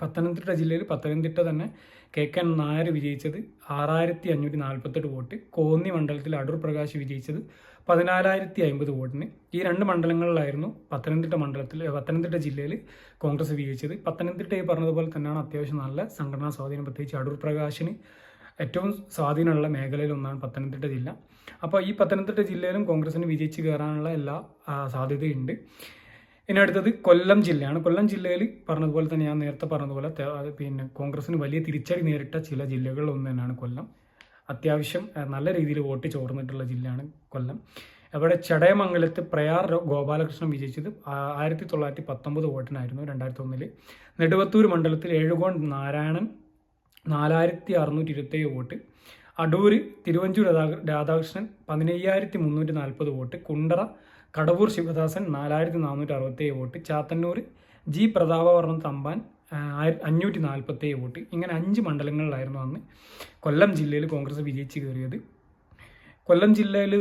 പത്തനംതിട്ട ജില്ലയിൽ പത്തനംതിട്ട തന്നെ കെ കെ നായർ വിജയിച്ചത് ആറായിരത്തി അഞ്ഞൂറ്റി നാൽപ്പത്തെട്ട് വോട്ട് കോന്നി മണ്ഡലത്തിൽ അടൂർ പ്രകാശ് വിജയിച്ചത് പതിനാലായിരത്തി അമ്പത് വോട്ടിന്. ഈ രണ്ട് മണ്ഡലങ്ങളിലായിരുന്നു പത്തനംതിട്ട മണ്ഡലത്തിൽ പത്തനംതിട്ട ജില്ലയിൽ കോൺഗ്രസ് വിജയിച്ചത്. പത്തനംതിട്ട ഈ പറഞ്ഞതുപോലെ തന്നെയാണ് അത്യാവശ്യം നല്ല സംഘടനാ സ്വാധീനം പ്രത്യേകിച്ച് അടൂർ പ്രകാശിന് ഏറ്റവും സ്വാധീനമുള്ള മേഖലയിൽ ഒന്നാണ് പത്തനംതിട്ട ജില്ല. അപ്പോൾ ഈ പത്തനംതിട്ട ജില്ലയിലും കോൺഗ്രസിന് വിജയിച്ച് കയറാനുള്ള എല്ലാ സാധ്യതയുണ്ട്. ഇനി അടുത്തത് കൊല്ലം ജില്ലയാണ്. കൊല്ലം ജില്ലയിൽ പറഞ്ഞതുപോലെ തന്നെ ഞാൻ നേരത്തെ പറഞ്ഞതുപോലെ പിന്നെ കോൺഗ്രസിന് വലിയ തിരിച്ചടി നേരിട്ട ചില ജില്ലകളിൽ ഒന്ന് തന്നെയാണ് കൊല്ലം. അത്യാവശ്യം നല്ല രീതിയിൽ വോട്ട് ചോർന്നിട്ടുള്ള ജില്ലയാണ് കൊല്ലം. അവിടെ ചടയമംഗലത്ത് പ്രയാർ ഗോപാലകൃഷ്ണൻ വിജയിച്ചത് ആയിരത്തി തൊള്ളായിരത്തി പത്തൊമ്പത് വോട്ടിനായിരുന്നു രണ്ടായിരത്തി ഒന്നിൽ നെടുവത്തൂർ മണ്ഡലത്തിൽ ഏഴുകോൺ നാരായണൻ നാലായിരത്തി അറുന്നൂറ്റി ഇരുപത്തേഴ് വോട്ട്. അടൂർ തിരുവഞ്ചൂർ രാധാകൃഷ്ണൻ പതിനയ്യായിരത്തി മുന്നൂറ്റി നാൽപ്പത് വോട്ട്. കുണ്ടറ കടവൂർ ശിവദാസൻ നാലായിരത്തി നാനൂറ്റി അറുപത്തേഴ് വോട്ട് ചാത്തന്നൂർ ജി പ്രതാപവർമ്മ തമ്പാൻ അഞ്ഞൂറ്റി നാൽപ്പത്തേഴ് വോട്ട്. ഇങ്ങനെ അഞ്ച് മണ്ഡലങ്ങളിലായിരുന്നു അന്ന് കൊല്ലം ജില്ലയിൽ കോൺഗ്രസ് വിജയിച്ച് കയറിയത്. കൊല്ലം ജില്ലയിൽ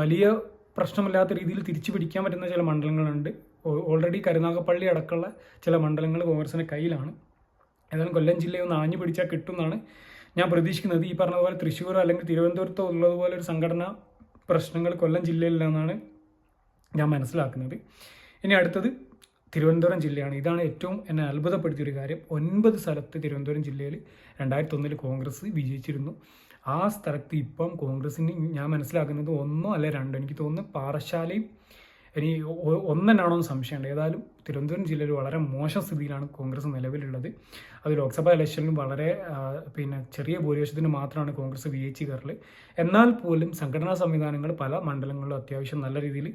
വലിയ പ്രശ്നമില്ലാത്ത രീതിയിൽ തിരിച്ചു പിടിക്കാൻ പറ്റുന്ന ചില മണ്ഡലങ്ങളുണ്ട്. ഓൾറെഡി കരുനാഗപ്പള്ളി അടക്കമുള്ള ചില മണ്ഡലങ്ങൾ കോൺഗ്രസിന്റെ കയ്യിലാണ്. ഏതായാലും കൊല്ലം ജില്ലയിൽ ഒന്ന് ആഞ്ഞു പിടിച്ചാൽ കിട്ടുമെന്നാണ് ഞാൻ പ്രതീക്ഷിക്കുന്നത്. ഈ പറഞ്ഞതുപോലെ പോലെ തൃശ്ശൂർ അല്ലെങ്കിൽ തിരുവനന്തപുരത്തോ ഉള്ളതുപോലെ ഒരു സംഘടന പ്രശ്നങ്ങൾ കൊല്ലം ജില്ലയിലെന്നാണ് ഞാൻ മനസ്സിലാക്കുന്നത്. ഇനി അടുത്തത് തിരുവനന്തപുരം ജില്ലയാണ്. ഇതാണ് ഏറ്റവും എന്നെ അത്ഭുതപ്പെടുത്തിയൊരു കാര്യം. ഒൻപത് സ്ഥലത്ത് തിരുവനന്തപുരം ജില്ലയിൽ രണ്ടായിരത്തി ഒന്നിൽ കോൺഗ്രസ് വിജയിച്ചിരുന്നു. ആ സ്ഥലത്ത് ഇപ്പം കോൺഗ്രസിന് ഞാൻ മനസ്സിലാക്കുന്നത് ഒന്നോ അല്ലെ രണ്ടോ എനിക്ക് തോന്നുന്നു പാറശാലയും ഇനി ഒന്നെന്നാണോ എന്ന് സംശയമുണ്ട്. ഏതായാലും തിരുവനന്തപുരം ജില്ലയിൽ വളരെ മോശം സ്ഥിതിയിലാണ് കോൺഗ്രസ് നിലവിലുള്ളത്. അത് ലോക്സഭാ ഇലക്ഷനിലും വളരെ പിന്നെ ചെറിയ ഭൂരിപക്ഷത്തിന് മാത്രമാണ് കോൺഗ്രസ് വിജയിച്ച് കയറൽ എന്നാൽ പോലും സംഘടനാ സംവിധാനങ്ങൾ പല മണ്ഡലങ്ങളിലും അത്യാവശ്യം നല്ല രീതിയിൽ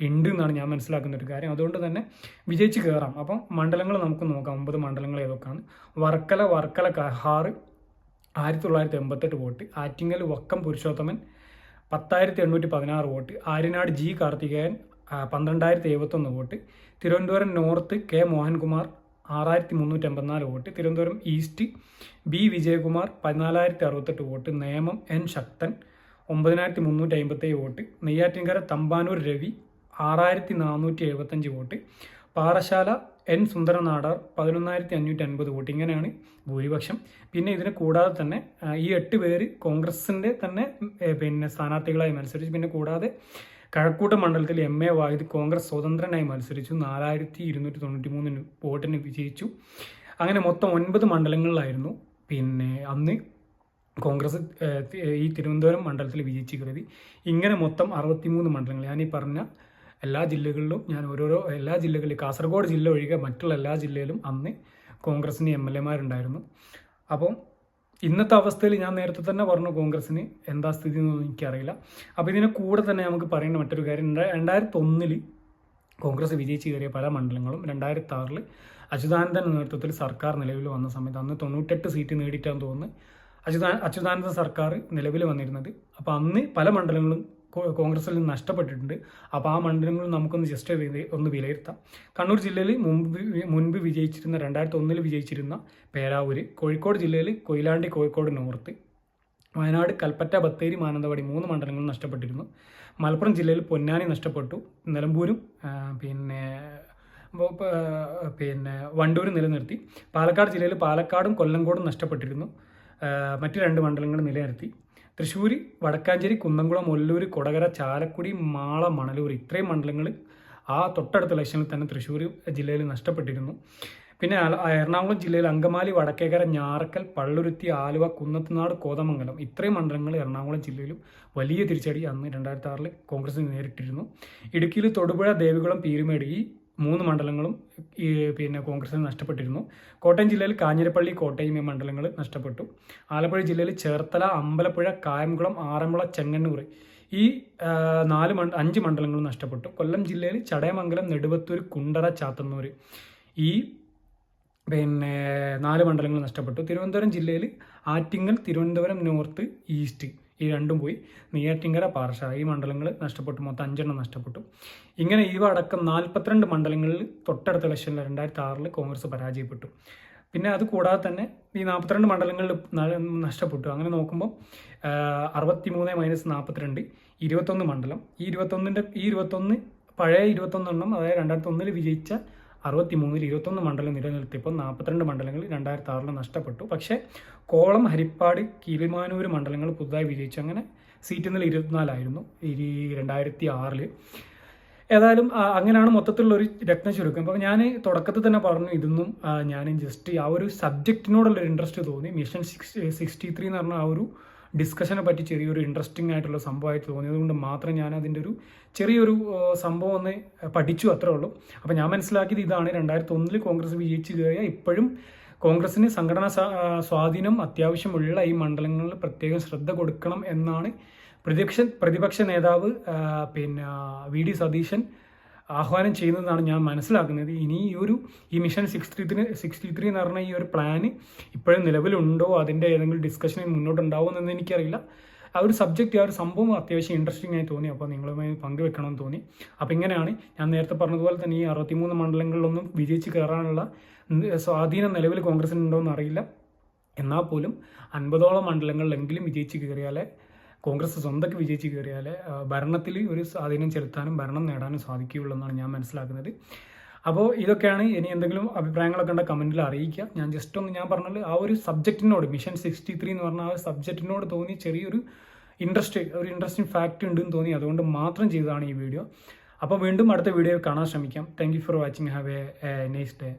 ഉണ്ട് എന്നാണ് ഞാൻ മനസ്സിലാക്കുന്ന ഒരു കാര്യം. അതുകൊണ്ട് തന്നെ വിജയിച്ച് കയറാം അപ്പം മണ്ഡലങ്ങൾ നമുക്ക് നോക്കാം. ഒമ്പത് മണ്ഡലങ്ങൾ ഏതൊക്കെയാണ്? വർക്കല വർക്കല കഹാറ് ആയിരത്തി തൊള്ളായിരത്തി എൺപത്തെട്ട് വോട്ട്. ആറ്റിങ്ങൽ വക്കം പുരുഷോത്തമൻ പത്തായിരത്തി എണ്ണൂറ്റി പതിനാറ് വോട്ട്. ആര്യനാട് ജി കാർത്തികേയൻ പന്ത്രണ്ടായിരത്തി എഴുപത്തൊന്ന് vote. Thiruvananthapuram north K Mohankumar ആറായിരത്തി മുന്നൂറ്റി എൺപത്തിനാല് vote. Thiruvananthapuram east B Vijayakumar പതിനാലായിരത്തി അറുപത്തെട്ട് വോട്ട്. നേമം എൻ ശക്തൻ ഒമ്പതിനായിരത്തി മുന്നൂറ്റി അമ്പത്തേഴ് വോട്ട്. നെയ്യാറ്റിൻകര തമ്പാനൂർ രവി ആറായിരത്തി നാനൂറ്റി എഴുപത്തഞ്ച് വോട്ട്. പാറശാല എൻ സുന്ദരനാടാർ പതിനൊന്നായിരത്തി അഞ്ഞൂറ്റി അൻപത് വോട്ട്. ഇങ്ങനെയാണ് ഭൂരിപക്ഷം. പിന്നെ ഇതിന് കൂടാതെ തന്നെ ഈ എട്ട് പേര് കോൺഗ്രസിന്റെ തന്നെ പിന്നെ സ്ഥാനാർത്ഥികളായി മത്സരിച്ചു. പിന്നെ കൂടാതെ കഴക്കൂട്ടം മണ്ഡലത്തിൽ എം. എ. വാഹിദ് കോൺഗ്രസ് സ്വതന്ത്രനായി മത്സരിച്ചു. നാലായിരത്തി ഇരുന്നൂറ്റി തൊണ്ണൂറ്റി മൂന്നിന് വോട്ടിന് വിജയിച്ചു. അങ്ങനെ മൊത്തം ഒൻപത് മണ്ഡലങ്ങളിലായിരുന്നു പിന്നെ അന്ന് കോൺഗ്രസ് ഈ തിരുവനന്തപുരം മണ്ഡലത്തിൽ വിജയിച്ച് കരുതി ഇങ്ങനെ മൊത്തം അറുപത്തിമൂന്ന് മണ്ഡലങ്ങൾ. ഞാൻ ഈ പറഞ്ഞ എല്ലാ ജില്ലകളിലും ഞാൻ ഓരോരോ എല്ലാ ജില്ലകളിലും കാസർഗോഡ് ജില്ല ഒഴികെ മറ്റുള്ള എല്ലാ ജില്ലയിലും അന്ന് കോൺഗ്രസിന് എം എൽ എമാരുണ്ടായിരുന്നു. അപ്പം ഇന്നത്തെ അവസ്ഥയിൽ ഞാൻ നേരത്തെ തന്നെ പറഞ്ഞു കോൺഗ്രസിന് എന്താ സ്ഥിതി എന്നൊന്നും എനിക്കറിയില്ല. അപ്പോൾ ഇതിനെ കൂടെ തന്നെ നമുക്ക് പറയേണ്ട മറ്റൊരു കാര്യം രണ്ടാ- രണ്ടായിരത്തി ഒന്നിൽ കോൺഗ്രസ് വിജയിച്ച് കയറിയ പല മണ്ഡലങ്ങളും രണ്ടായിരത്തി ആറിൽ അച്യുതാനന്ദന്റെ നേതൃത്വത്തിൽ സർക്കാർ നിലവിൽ വന്ന സമയത്ത് അന്ന് തൊണ്ണൂറ്റെട്ട് സീറ്റ് നേടിയിട്ടാന്ന് തോന്നുന്നു അച്യുതാ അച്യുതാനന്ദ സർക്കാർ നിലവിൽ വന്നിരുന്നത്. അപ്പോൾ അന്ന് പല മണ്ഡലങ്ങളും കോൺഗ്രസിൽ നിന്ന് നഷ്ടപ്പെട്ടിട്ടുണ്ട്. അപ്പോൾ ആ മണ്ഡലങ്ങൾ നമുക്കൊന്ന് ജസ്റ്റ് ഒന്ന് വിലയിരുത്താം. കണ്ണൂർ ജില്ലയിൽ മുമ്പ് മുൻപ് വിജയിച്ചിരുന്ന രണ്ടായിരത്തി ഒന്നിൽ വിജയിച്ചിരുന്ന പേരാവൂര് കോഴിക്കോട് ജില്ലയിൽ കൊയിലാണ്ടി കോഴിക്കോട് നോർത്ത് വയനാട് കൽപ്പറ്റ ബത്തേരി മാനന്തവാടി മൂന്ന് മണ്ഡലങ്ങൾ നഷ്ടപ്പെട്ടിരുന്നു. മലപ്പുറം ജില്ലയിൽ പൊന്നാനി നഷ്ടപ്പെട്ടു. നിലമ്പൂരും പിന്നെ പിന്നെ വണ്ടൂരും നിലനിർത്തി. പാലക്കാട് ജില്ലയിൽ പാലക്കാടും കൊല്ലങ്കോടും നഷ്ടപ്പെട്ടിരുന്നു. മറ്റു രണ്ട് മണ്ഡലങ്ങൾ നിലനിർത്തി. തൃശ്ശൂർ വടക്കാഞ്ചേരി കുന്നംകുളം ഒല്ലൂർ കൊടകര ചാലക്കുടി മാള മണലൂർ ഇത്രയും മണ്ഡലങ്ങൾ ആ തൊട്ടടുത്ത ഇലക്ഷനിൽ തന്നെ തൃശ്ശൂർ ജില്ലയിൽ നഷ്ടപ്പെട്ടിരുന്നു. പിന്നെ എറണാകുളം ജില്ലയിൽ അങ്കമാലി വടക്കേക്കര ഞാറക്കൽ പള്ളുരുത്തി ആലുവ കുന്നത്തുനാട് കോതമംഗലം ഇത്രയും മണ്ഡലങ്ങൾ എറണാകുളം ജില്ലയിലും വലിയ തിരിച്ചടി അന്ന് രണ്ടായിരത്തി ആറിൽ കോൺഗ്രസ് നേരിട്ടിരുന്നു. ഇടുക്കിയിൽ തൊടുപുഴ ദേവികുളം പീരുമേട് ഈ മൂന്ന് മണ്ഡലങ്ങളും ഈ പിന്നെ കോൺഗ്രസിന് നഷ്ടപ്പെട്ടിരുന്നു. കോട്ടയം ജില്ലയിൽ കാഞ്ഞിരപ്പള്ളി കോട്ടയം ഈ മണ്ഡലങ്ങൾ നഷ്ടപ്പെട്ടു. ആലപ്പുഴ ജില്ലയിൽ ചേർത്തല അമ്പലപ്പുഴ കായംകുളം ആറന്മുള ചെങ്ങന്നൂർ ഈ നാല് മണ്ഡ അഞ്ച് മണ്ഡലങ്ങളും നഷ്ടപ്പെട്ടു. കൊല്ലം ജില്ലയിൽ ചടയമംഗലം നെടുവത്തൂർ കുണ്ടറ ചാത്തന്നൂർ ഈ പിന്നെ നാല് മണ്ഡലങ്ങൾ നഷ്ടപ്പെട്ടു. തിരുവനന്തപുരം ജില്ലയിൽ ആറ്റിങ്ങൽ തിരുവനന്തപുരം നോർത്ത് ഈസ്റ്റ് ഈ രണ്ടും പോയി. നെയ്യാറ്റിങ്കര പാറശാല ഈ മണ്ഡലങ്ങൾ നഷ്ടപ്പെട്ടു. മൊത്തം അഞ്ചെണ്ണം നഷ്ടപ്പെട്ടു. ഇങ്ങനെ ഇവ അടക്കം നാൽപ്പത്തിരണ്ട് മണ്ഡലങ്ങളിൽ തൊട്ടടുത്ത ഇലക്ഷനിൽ രണ്ടായിരത്തി ആറിൽ കോൺഗ്രസ് പരാജയപ്പെട്ടു. പിന്നെ അത് കൂടാതെ തന്നെ ഈ നാൽപ്പത്തിരണ്ട് മണ്ഡലങ്ങളിൽ നഷ്ടപ്പെട്ടു. അങ്ങനെ നോക്കുമ്പോൾ അറുപത്തി മൂന്ന് മൈനസ് നാൽപ്പത്തിരണ്ട് ഇരുപത്തൊന്ന് മണ്ഡലം. ഈ ഇരുപത്തൊന്നിന്റെ ഈ ഇരുപത്തൊന്ന് പഴയ ഇരുപത്തൊന്നെണ്ണം അതായത് രണ്ടായിരത്തി ഒന്നിൽ വിജയിച്ച അറുപത്തി മൂന്നിൽ ഇരുപത്തൊന്ന് മണ്ഡലം നിലനിർത്തിയപ്പോൾ നാൽപ്പത്തിരണ്ട് മണ്ഡലങ്ങൾ രണ്ടായിരത്തി ആറിൽ നഷ്ടപ്പെട്ടു. പക്ഷേ കോളം ഹരിപ്പാട് കിളിമാനൂർ മണ്ഡലങ്ങൾ പുതുതായി വിജയിച്ചു. അങ്ങനെ സീറ്റ് നില ഇരുപത്തിനാലായിരുന്നു. ഈ രണ്ടായിരത്തി ആറിൽ ഏതായാലും അങ്ങനെയാണ് മൊത്തത്തിലുള്ള ഒരു രത്ന ചുരുക്കം. അപ്പോൾ ഞാൻ തുടക്കത്തിൽ തന്നെ പറഞ്ഞു ഇതൊന്നും ഞാൻ ജസ്റ്റ് ആ ഒരു സബ്ജക്റ്റിനോടുള്ള ഒരു ഇൻട്രസ്റ്റ് തോന്നി. മിഷൻ സിക്സ് സിക്സ്റ്റി ത്രീ എന്ന് പറഞ്ഞ ആ ഒരു ഡിസ്കഷനെ പറ്റി ചെറിയൊരു ഇൻട്രസ്റ്റിംഗ് ആയിട്ടുള്ള സംഭവമായിട്ട് തോന്നിയത് കൊണ്ട് മാത്രം ഞാൻ അതിന്റെ ഒരു ചെറിയൊരു സംഭവം ഒന്ന് പഠിച്ചു അത്രേ ഉള്ളൂ. അപ്പോൾ ഞാൻ മനസ്സിലാക്കിയത് ഇതാണ്. രണ്ടായിരത്തി ഒന്നിൽ കോൺഗ്രസ് വിജയിച്ചു കയറിയ ഇപ്പോഴും കോൺഗ്രസിന് സംഘടനാ സ്വാ- സ്വാധീനം അത്യാവശ്യമുള്ള ഈ മണ്ഡലങ്ങളിൽ പ്രത്യേകം ശ്രദ്ധ കൊടുക്കണം എന്നാണ് പ്രതിപക്ഷ പ്രതിപക്ഷ നേതാവ് പിന്നെ വി ഡി സതീശൻ ആഹ്വാനം ചെയ്യുന്നതാണ് ഞാൻ മനസ്സിലാക്കുന്നത്. ഇനി ഈ ഒരു ഈ mission sixty three sixty three എന്ന് പറഞ്ഞ ഈ ഒരു പ്ലാന് ഇപ്പോഴും നിലവിലുണ്ടോ? അതിന്റെ ഏതെങ്കിലും ഡിസ്കഷൻ മുന്നോട്ടുണ്ടാവുമെന്ന് എനിക്കറിയില്ല. ആ ഒരു സബ്ജക്റ്റ് ആ ഒരു സംഭവം അത്യാവശ്യം ഇൻട്രസ്റ്റിംഗ് ആയി തോന്നി. അപ്പോൾ നിങ്ങളുമായി പങ്കുവെക്കണമെന്ന് തോന്നി. അപ്പോൾ ഇങ്ങനെയാണ് ഞാൻ നേരത്തെ പറഞ്ഞതുപോലെ തന്നെ ഈ അറുപത്തിമൂന്ന് മണ്ഡലങ്ങളിലൊന്നും വിജയിച്ച് കയറാനുള്ള സ്വാധീനം നിലവിൽ കോൺഗ്രസിനുണ്ടോ എന്നറിയില്ല എന്നാൽ പോലും അൻപതോളം മണ്ഡലങ്ങളിലെങ്കിലും വിജയിച്ച് കയറിയാലേ കോൺഗ്രസ് സ്വന്തക്ക് വിജയിച്ച് കയറിയാൽ ഭരണത്തിൽ ഒരു സ്വാധീനം ചെലുത്താനും ഭരണം നേടാനും സാധിക്കുകയുള്ളൂ എന്നാണ് ഞാൻ മനസ്സിലാക്കുന്നത്. അപ്പോൾ ഇതൊക്കെയാണ് ഇനി എന്തെങ്കിലും അഭിപ്രായങ്ങളൊക്കെ ഉണ്ടെങ്കിൽ കമന്റിൽ അറിയിക്കുക. ഞാൻ ജസ്റ്റ് ഒന്ന് ഞാൻ പറഞ്ഞത് ആ ഒരു സബ്ജക്റ്റിനോട് മിഷൻ സിക്സ്റ്റി ത്രീ എന്ന് പറഞ്ഞ ആ ഒരു സബ്ജക്റ്റിനോട് തോന്നി ചെറിയൊരു ഇൻട്രസ്റ്റ് ഒരു ഇൻട്രസ്റ്റിംഗ് ഫാക്റ്റ് ഉണ്ടെന്ന് തോന്നി. അതുകൊണ്ട് മാത്രം ചെയ്തതാണ് ഈ വീഡിയോ അപ്പോൾ വീണ്ടും അടുത്ത വീഡിയോ കാണാൻ ശ്രമിക്കാം. Thank you for watching have a nice day